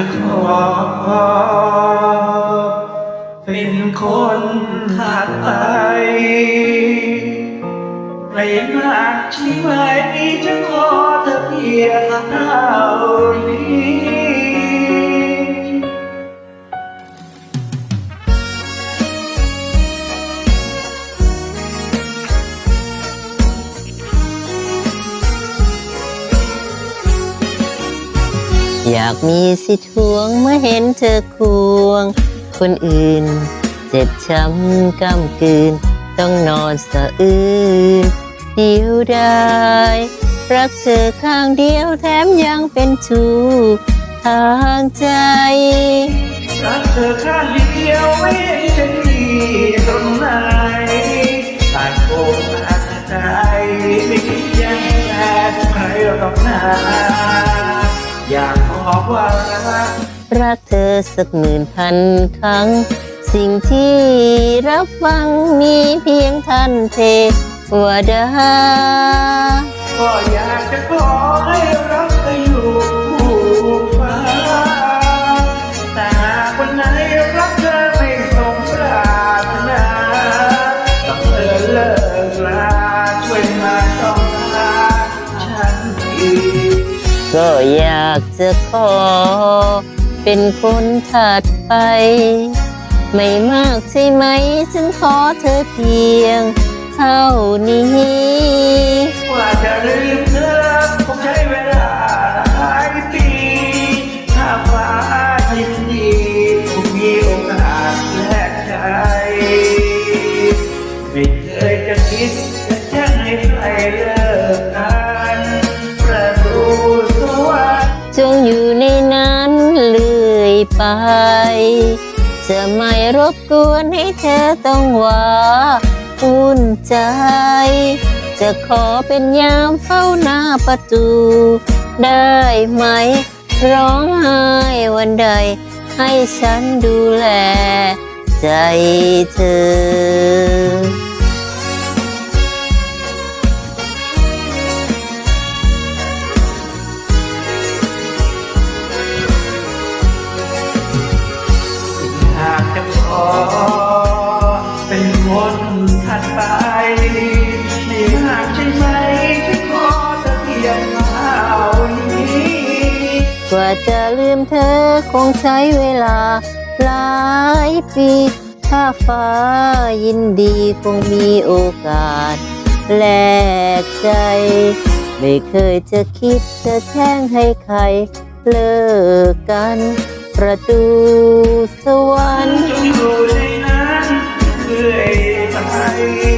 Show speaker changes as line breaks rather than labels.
ะขอเป็นคนถัดไปไม่มากใช่ไหมจะขอเธอเพียงเท่านี้
อยากมีสิทวงเมื่อเห็นเธอควง คนอื่น เจ็บช้ำกำกืน ต้องนอนสะอื้นเดียวดายรักเธอข้างเดียวแถมยังเป็นชู้ทางใจ
รักเธอข้างเดียวไม่เห็นจะดีตรงไหนต่างโกงต่างใจไม่คิดยังแพ้ใครหรอกนะอยา บอกว่ารัก
รักเธอสักหมื่นพันครั้ง สิ่งที่รับฟังมีเพียงท่านเทวดา
ก็อยากจะขอให้รัก ก็อยา
กจะขอ เป็นคนถัดไป ไม่มากใช่ไหม ฉันขอเธอเพียง เท่านี้
ไป
จะไม่รบกวนให้เธอต้องว่าอุ่นใจ จะขอเป็นยามเฝ้าหน้าประตู ได้ไหม ร้องไห้วันใด ให้ฉันดูแล ใจเธอ
ถัดไปไม่มากใช่ไหมที่ขอต่เพียงเท่านี้
กว่าจะลืมเธอคงใช้เวลาหลายปี ถ้าฟ้ายินดีคงมีโอกาสแลกใจ ไม่เคยจะคิดจะแช่งให้ใครเลิกกัน ประตูสวรรค์
จงอยู่ในนั้นเรื่อย ไ